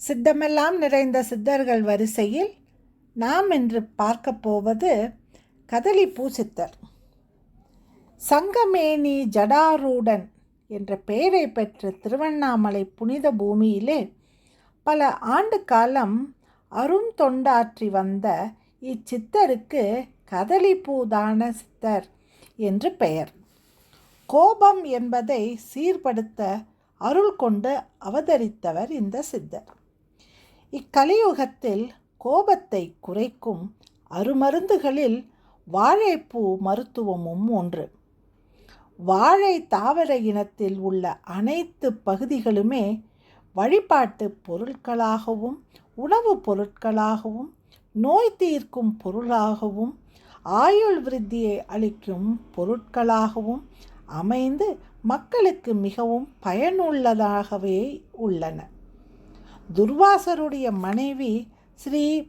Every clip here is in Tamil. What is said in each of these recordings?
சித்தமெல்லாம் நிறைந்த சித்தர்கள் வரிசையில் நாம் இன்று பார்க்க போவது கதலிப்பூ சித்தர் சங்கமேனி ஜடாரூடன் என்ற பெயரை பெற்ற திருவண்ணாமலை புனித பூமியிலே பல ஆண்டு காலம் அரும் தொண்டாற்றி வந்த இச்சித்தருக்கு கதலிப்பூதான சித்தர் என்று பெயர். கோபம் என்பதை சீர்படுத்த அருள் கொண்டு அவதரித்தவர் இந்த சித்தர். இக்கலியுகத்தில் கோபத்தை குறைக்கும் அருமருந்துகளில் வாழைப்பூ மருத்துவமும் ஒன்று. வாழை தாவர இனத்தில் உள்ள அனைத்து பகுதிகளுமே வழிபாட்டு பொருட்களாகவும் உணவுப் பொருட்களாகவும் நோய் தீர்க்கும் பொருளாகவும் ஆயுள் விருத்தியை அளிக்கும் பொருட்களாகவும் அமைந்து மக்களுக்கு மிகவும் பயனுள்ளதாகவே உள்ளன. துர்வாசருடைய மனைவி ஸ்ரீ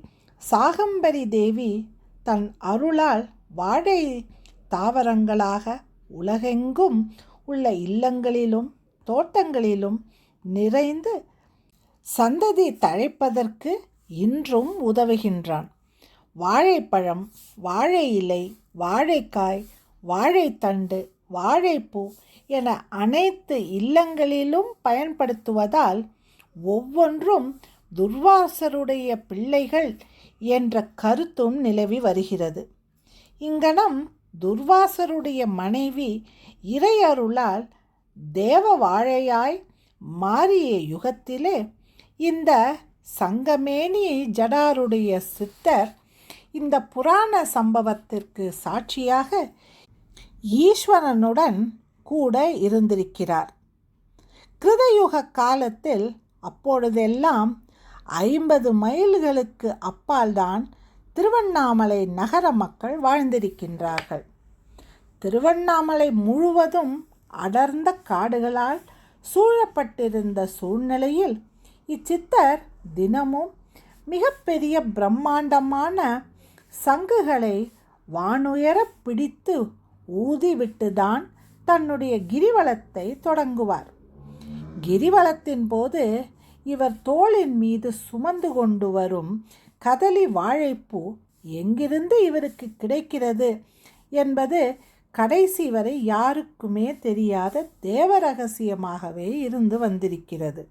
சாகம்பரி தேவி தன் அருளால் வாழை தாவரங்களாக உலகெங்கும் உள்ள இல்லங்களிலும் தோட்டங்களிலும் நிறைந்து சந்ததி தழைப்பதற்கு இன்றும் உதவுகின்றான். வாழைப்பழம் வாழை இலை வாழைக்காய் வாழைத்தண்டு வாழைப்பூ என அனைத்து இல்லங்களிலும் பயன்படுத்துவதால் ஒவ்வொன்றும் துர்வாசருடைய பிள்ளைகள் என்ற கருத்தும் நிலவி வருகிறது. இங்கனம் துர்வாசருடைய மனைவி இறையருளால் தேவ வாழையாய் மாறிய யுகத்திலே இந்த சங்கமேனி ஜடாருடைய சித்தர் இந்த புராண சம்பவத்திற்கு சாட்சியாக ஈஸ்வரனுடன் கூட இருந்திருக்கிறார். கிருதயுக காலத்தில் அப்பொழுதெல்லாம் ஐம்பது மைல்களுக்கு அப்பால்தான் திருவண்ணாமலை நகர மக்கள் வாழ்ந்திருக்கின்றார்கள். திருவண்ணாமலை முழுவதும் அடர்ந்த காடுகளால் சூழப்பட்டிருந்த சூழ்நிலையில் இச்சித்தர் தினமும் மிகப்பெரிய பிரம்மாண்டமான சங்குகளை வானுயர பிடித்து ஊதிவிட்டுதான் தன்னுடைய கிரிவலத்தை தொடங்குவார். கிரிவலத்தின் போது இவர் தோளின் மீது சுமந்து கொண்டு வரும் கதலி வாழைப்பூ எங்கிருந்து இவருக்கு கிடைக்கிறது என்பது கடைசி வரை யாருக்குமே தெரியாத தேவ ரகசியமாகவே இருந்து வந்திருக்கிறது.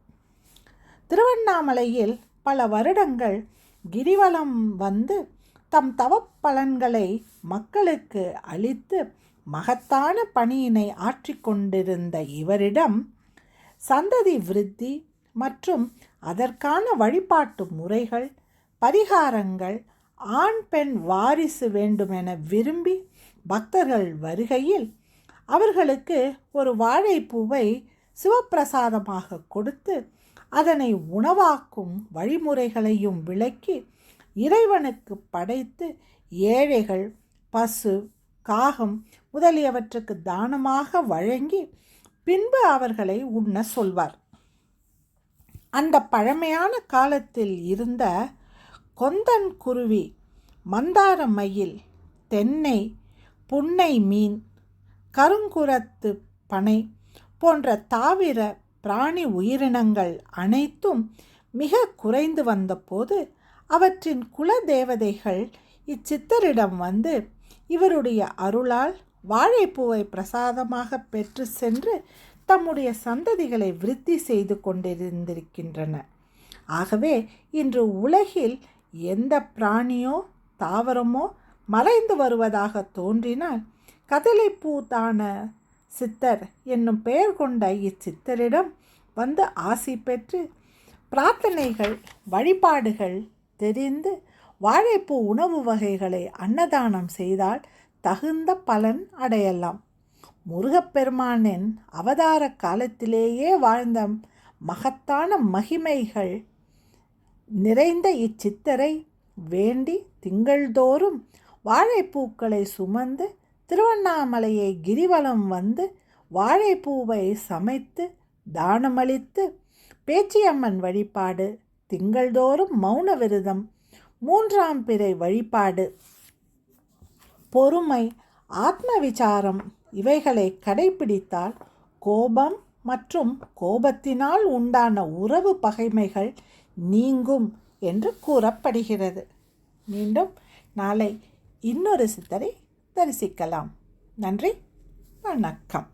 திருவண்ணாமலையில் பல வருடங்கள் கிரிவலம் வந்து தம் தவப்பலன்களை மக்களுக்கு அளித்து மகத்தான பணியினை ஆற்றிக்கொண்டிருந்த இவரிடம் சந்ததி விருத்தி மற்றும் அதற்கான வழிபாட்டு முறைகள் பரிகாரங்கள் ஆண் பெண் வாரிசு வேண்டுமென விரும்பி பக்தர்கள் வருகையில் அவர்களுக்கு ஒரு வாழைப்பூவை சிவப்பிரசாதமாக கொடுத்து அதனை உணவாக்கும் வழிமுறைகளையும் விளக்கி இறைவனுக்கு படைத்து ஏழைகள் பசு காகம் முதலியவற்றுக்கு தானமாக வழங்கி பின்பு அவர்களை உண்ண சொல்வார். அந்த பழமையான காலத்தில் இருந்த கொந்தன் குருவி மந்தார மயில் தென்னை புன்னை மீன் கருங்குரத்து பனை போன்ற தாவிர பிராணி உயிரினங்கள் அனைத்தும் மிக குறைந்து வந்தபோது அவற்றின் குல தேவதைகள் இச்சித்தரிடம் வந்து இவருடைய அருளால் வாழைப்பூவை பிரசாதமாக பெற்று சென்று தம்முடைய சந்ததிகளை விருத்தி செய்து கொண்டிருந்திருக்கின்றன. ஆகவே இன்று உலகில் எந்த பிராணியோ தாவரமோ மறைந்து வருவதாக தோன்றினால் கதலைப்பூ தான சித்தர் என்னும் பெயர் கொண்ட இச்சித்தரிடம் வந்து ஆசி பெற்று பிரார்த்தனைகள் வழிபாடுகள் தெரிந்து வாழைப்பூ உணவு வகைகளை அன்னதானம் செய்தால் தகுந்த பலன் அடையலாம். முருகப்பெருமானின் அவதார காலத்திலேயே வாழ்ந்த மகத்தான மகிமைகள் நிறைந்த இச்சித்தரை வேண்டி திங்கள்தோறும் வாழைப்பூக்களை சுமந்து திருவண்ணாமலையை கிரிவலம் வந்து வாழைப்பூவை சமைத்து தானமளித்து பேச்சியம்மன் வழிபாடு திங்கள்தோறும் மௌன விரதம் மூன்றாம் பிறை வழிபாடு பொறுமை ஆத்ம விசாரம் இவைகளை கடைபிடித்தால் கோபம் மற்றும் கோபத்தினால் உண்டான உறவு பகைமைகள் நீங்கும் என்று கூறப்படுகிறது. மீண்டும் நாளை இன்னொரு சித்தரை தரிசிக்கலாம். நன்றி வணக்கம்.